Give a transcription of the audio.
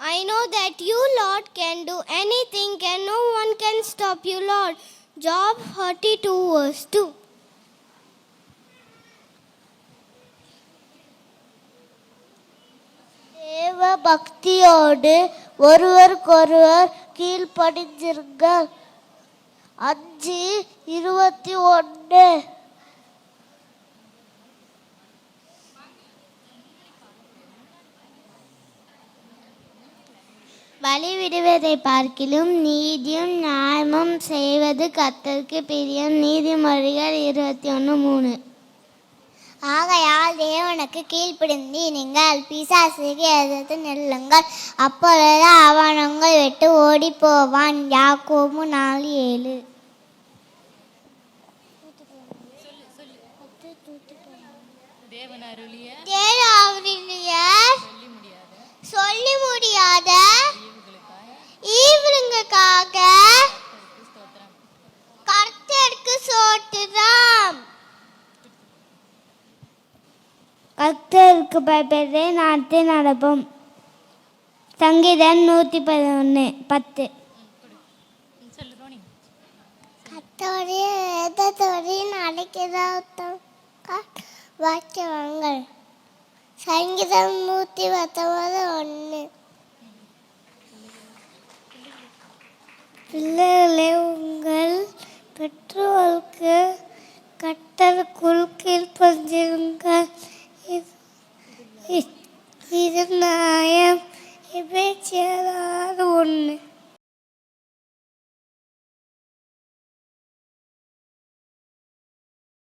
I know that you, Lord, can do anything and no one can stop you, Lord. Job 32, verse 2. தேவ பக்தியோடு ஒருவருக்கொருவர் கீழ்ப்படிஞ்சிருங்கள் அஞ்சு இருபத்தி ஒன்று வழி விடுவதை பார்க்கிலும் நீதியும் நியாயமும் செய்வது கர்த்தருக்கு பிரியம். நீதிமொழிகள் இருபத்தி ஒன்று மூணு. ஆகையால் தேவனுக்கு கீழ்ப்படிந்து நீங்கள் பிசாசுக்கு எதிர்த்து நில்லுங்கள். அப்பொழுது அவன் உங்கள் விட்டு ஓடி போவான் யாக்கோபு நாலு ஏழு. தேவன் அருளிய கர்த்தருக்கு பயப்படுறே நாட்டை நடப்போம். சங்கீதம் நூற்றி பதினொன்று பத்து கத்தோடைய வேதத்தோடைய நடக்கிறதாம் வாக்கியங்கள். சங்கீதம் நூற்றி பத்தொன்பது ஒன்று பிள்ளைகளே உங்கள் பெற்றோருக்கு கட்டருக்குள் கீழ்ப்பஞ்சிருங்கள்